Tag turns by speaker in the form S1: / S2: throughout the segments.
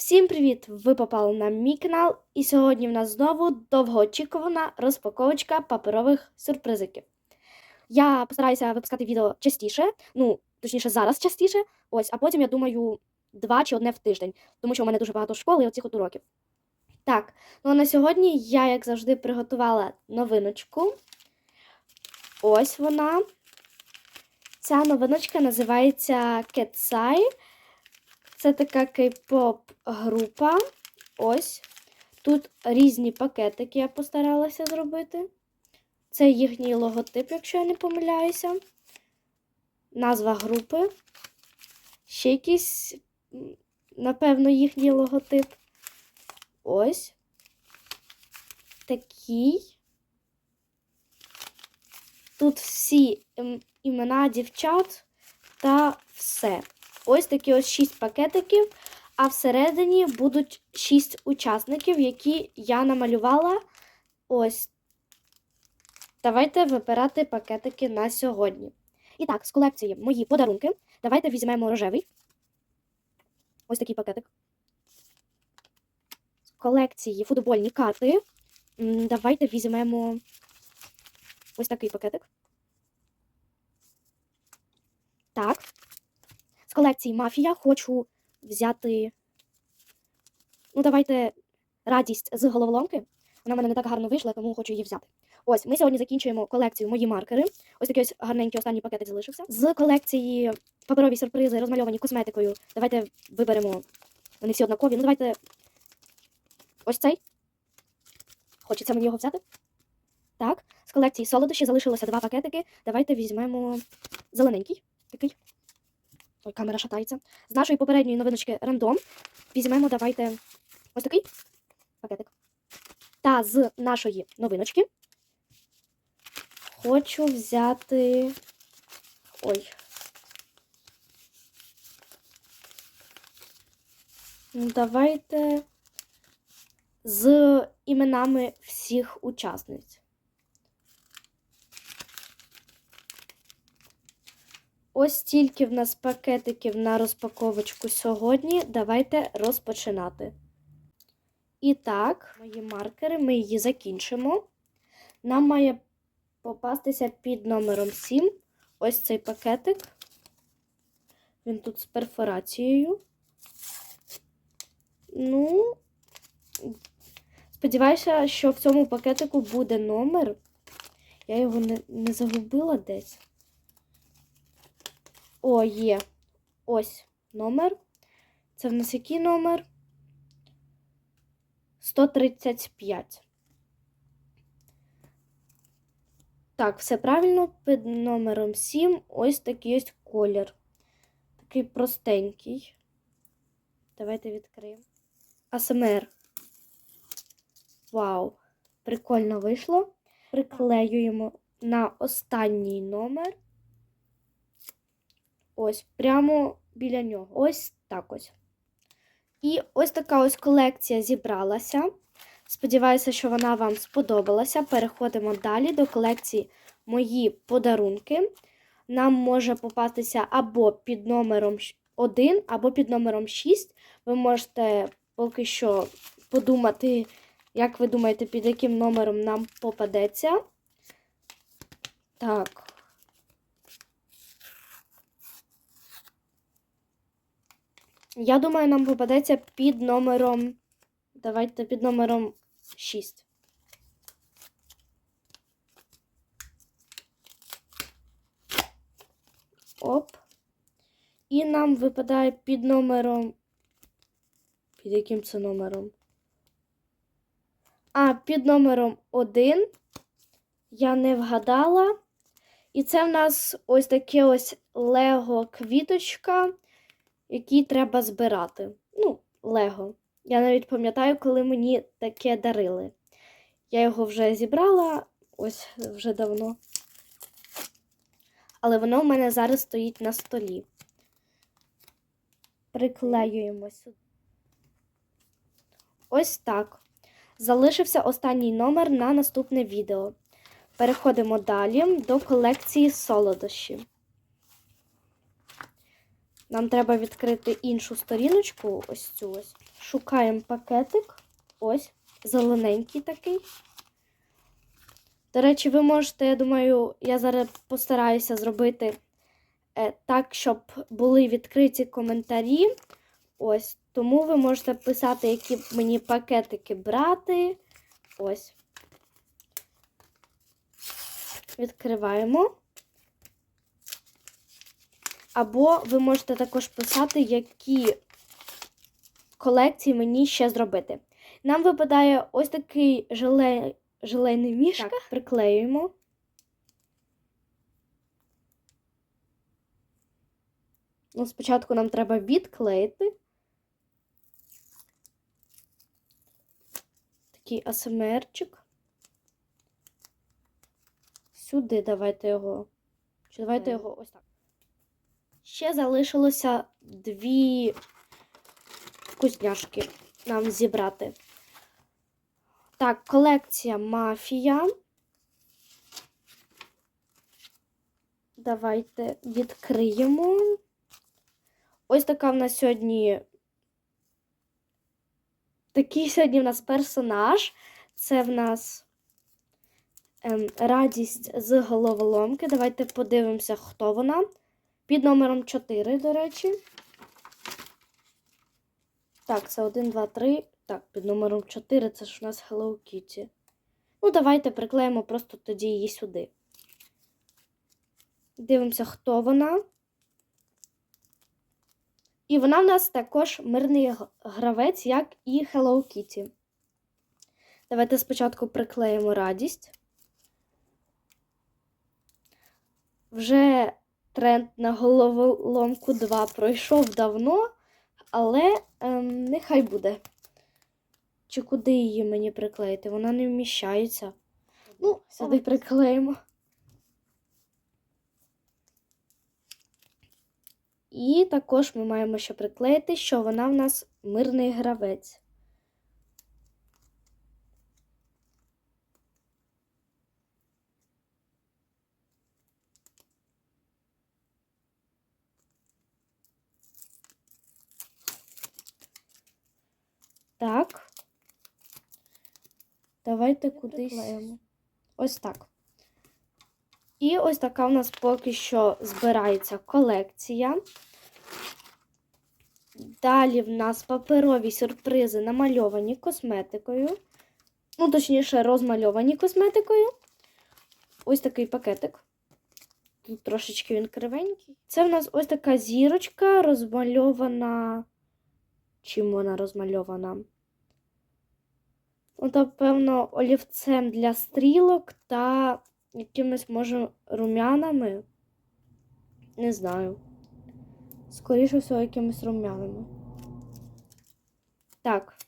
S1: Всім привіт! Ви попали на мій канал, і сьогодні в нас знову довгоочікувана розпаковочка паперових сюрпризиків. Я постараюся випускати відео частіше, ну, точніше, зараз частіше, ось, а потім, я думаю, два чи одне в тиждень, тому що у мене дуже багато школи і оцих от уроків. Так, ну а на сьогодні я, як завжди, приготувала новиночку. Ось вона. Ця новиночка називається Кетсай. Це така кей-поп група. Ось. Тут різні пакетики я постаралася зробити. Це їхній логотип, якщо я не помиляюся. Назва групи. Ще якийсь, напевно, їхній логотип. Ось. Такий. Тут всі ім- імена дівчат та все. Ось такі ось 6 пакетиків, а всередині будуть 6 учасників, які я намалювала. Ось. Давайте вибирати пакетики на сьогодні. І так, з колекції мої подарунки. Давайте візьмемо рожевий. Ось такий пакетик. З колекції футбольні карти. Давайте візьмемо ось такий пакетик. Так. З колекції Мафія хочу взяти. Ну, давайте радість з головоломки. Вона в мене не так гарно вийшла, тому хочу її взяти. Ось, ми сьогодні закінчуємо колекцію мої маркери. Ось такий ось гарненький останній пакетик залишився. З колекції паперові сюрпризи, розмальовані косметикою. Давайте виберемо. Вони всі однакові. Ну, давайте. Ось цей. Хочеться мені його взяти. Так. З колекції солодощі залишилося два пакетики. Давайте візьмемо зелененький. Такий. Ой, камера шатається. З нашої попередньої новиночки рандом візьмемо, давайте ось такий пакетик. Та з нашої новиночки хочу взяти. Ой. Ну, Давайте з іменами всіх учасниць. Ось стільки в нас пакетиків на розпаковочку сьогодні. Давайте розпочинати. І так, мої маркери, ми її закінчимо. Нам має попастися під номером 7 ось цей пакетик. Він тут з перфорацією. Ну, сподіваюся, що в цьому пакетику буде номер. Я його не, не загубила десь. О, є. Ось номер. Це в нас який номер? 135. Так, все правильно. Під номером 7 ось такий ось колір. Такий простенький. Давайте відкриємо. АСМР. Вау! Прикольно вийшло. Приклеюємо на останній номер. Ось, прямо біля нього. Ось так ось. І ось така ось колекція зібралася. Сподіваюся, що вона вам сподобалася. Переходимо далі до колекції Мої подарунки. Нам може попастися або під номером 1, або під номером 6. Ви можете поки що подумати, як ви думаєте, під яким номером нам попадеться. Так. Я думаю, нам попадеться під номером. Давайте під номером 6. Оп. І нам випадає під номером. Під яким це номером? А, під номером 1. Я не вгадала. І це в нас ось таке ось Лего квіточка який треба збирати. Ну, Лего. Я навіть пам'ятаю, коли мені таке дарили. Я його вже зібрала ось вже давно. Але воно в мене зараз стоїть на столі. Приклеюємо сюди. Ось так. Залишився останній номер на наступне відео. Переходимо далі до колекції солодощів. Нам треба відкрити іншу сторіночку, ось цю ось. Шукаємо пакетик. Ось, зелененький такий. До речі, ви можете, я думаю, я зараз постараюся зробити е, так, щоб були відкриті коментарі. Ось, тому ви можете писати, які мені пакетики брати. Ось. Відкриваємо. Або ви можете також писати, які колекції мені ще зробити. Нам випадає ось такий желе... желейний мішка. Так, приклеюємо. Ну, спочатку нам треба відклеїти. Такий асмрчик. Сюди давайте його. Чи давайте його ось так. Ще залишилося дві вкусняшки нам зібрати. Так, колекція мафія. Давайте відкриємо. Ось така в нас сьогодні. Такий сьогодні в нас персонаж. Це в нас ем, радість з головоломки. Давайте подивимося, хто вона. Під номером 4, до речі. Так, це 1, 2, 3. Так, під номером 4 це ж у нас Hello Kitty. Ну, давайте приклеїмо просто тоді її сюди. Дивимося, хто вона. І вона в нас також мирний гравець, як і Hello Kitty. Давайте спочатку приклеїмо радість. Вже тренд на головоломку 2 пройшов давно, але ем, нехай буде. Чи куди її мені приклеїти? Вона не вміщається. Ну, сюди приклеїмо. І також ми маємо ще приклеїти, що вона в нас мирний гравець. Так. Давайте кудись. Ось так. І ось така у нас поки що збирається колекція. Далі в нас паперові сюрпризи намальовані косметикою. Ну, точніше, розмальовані косметикою. Ось такий пакетик. Тут трошечки він кривенький. Це в нас ось така зірочка розмальована. Чим вона розмальована? Ну, напевно, олівцем для стрілок та якимись, може, рум'янами. Не знаю. Скоріше всього, якимись рум'янами. Так.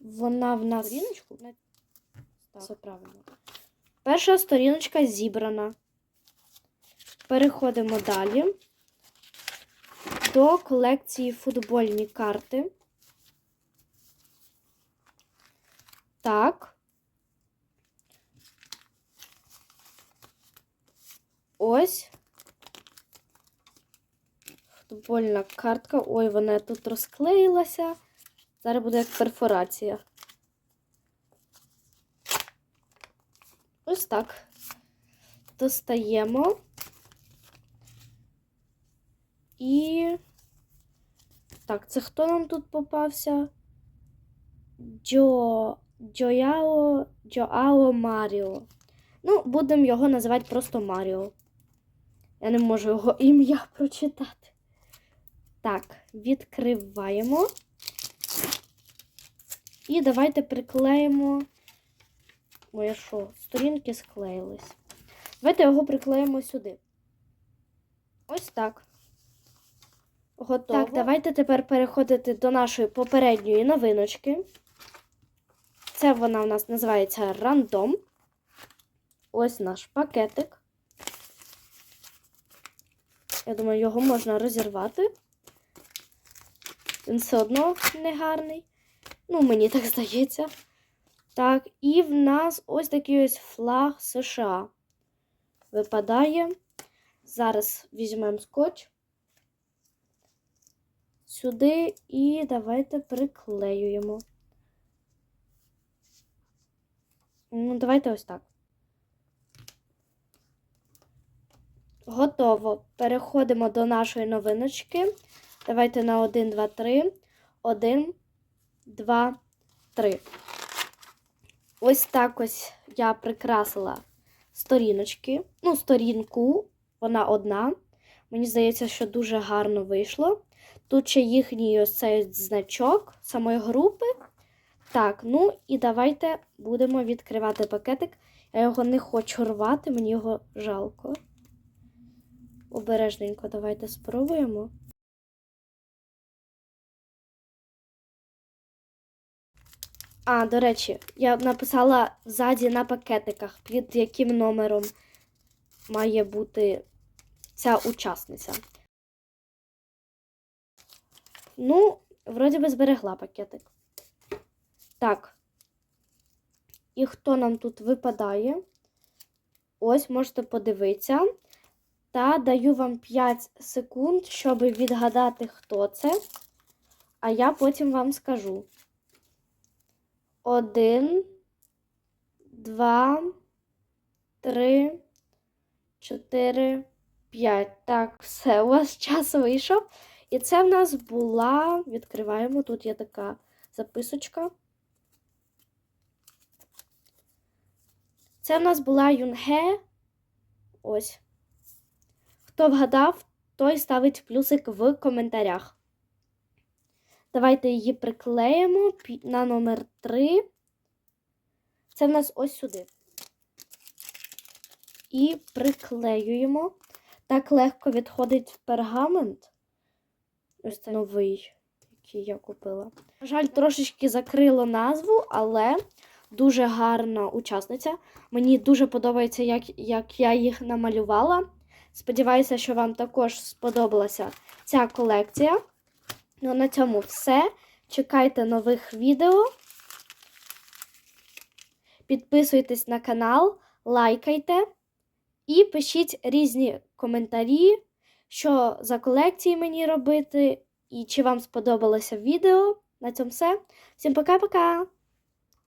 S1: Вона в нас. Сторіночку? Так. Все правильно. Перша сторіночка зібрана. Переходимо далі до колекції футбольні карти. Так. Ось. Футбольна картка. Ой, вона тут розклеїлася. Зараз буде як перфорація. Ось так. Достаємо. І. Так, це хто нам тут попався? Джо. Джояо. Джоао Маріо. Ну, будемо його називати просто Маріо. Я не можу його ім'я прочитати. Так, відкриваємо. І давайте приклеїмо. Моє що? Сторінки склеїлись. Давайте його приклеїмо сюди. Ось так. Готово. Так, давайте тепер переходити до нашої попередньої новиночки. Це вона у нас називається рандом. Ось наш пакетик. Я думаю, його можна розірвати. Він все одно не гарний. Ну, мені так здається. Так, і в нас ось такий ось флаг США. Випадає. Зараз візьмемо скотч. Сюди і давайте приклеюємо. Ну, давайте ось так. Готово. Переходимо до нашої новиночки. Давайте на 1, 2, 3. 1, 2, 3. Ось так ось я прикрасила сторіночки. Ну, сторінку, вона одна. Мені здається, що дуже гарно вийшло. Тут ще їхній ось цей значок самої групи. Так, ну і давайте будемо відкривати пакетик. Я його не хочу рвати, мені його жалко. Обережненько давайте спробуємо. А, до речі, я написала ззаді на пакетиках, під яким номером має бути ця учасниця. Ну, вроді би зберегла пакетик. Так. І хто нам тут випадає? Ось можете подивитися. Та даю вам 5 секунд, щоб відгадати, хто це. А я потім вам скажу. Один, два, три, чотири, п'ять. Так, все, у вас час вийшов. І це в нас була. Відкриваємо. Тут є така записочка. Це в нас була Юнге. Ось. Хто вгадав, той ставить плюсик в коментарях. Давайте її приклеїмо на номер 3. Це в нас ось сюди. І приклеюємо. Так легко відходить пергамент. Ось це новий, який я купила. На жаль, трошечки закрило назву, але дуже гарна учасниця. Мені дуже подобається, як, як я їх намалювала. Сподіваюся, що вам також сподобалася ця колекція. Ну, на цьому все. Чекайте нових відео. Підписуйтесь на канал, лайкайте і пишіть різні коментарі, що за колекції мені робити, і чи вам сподобалося відео. На цьому все. Всім пока-пока!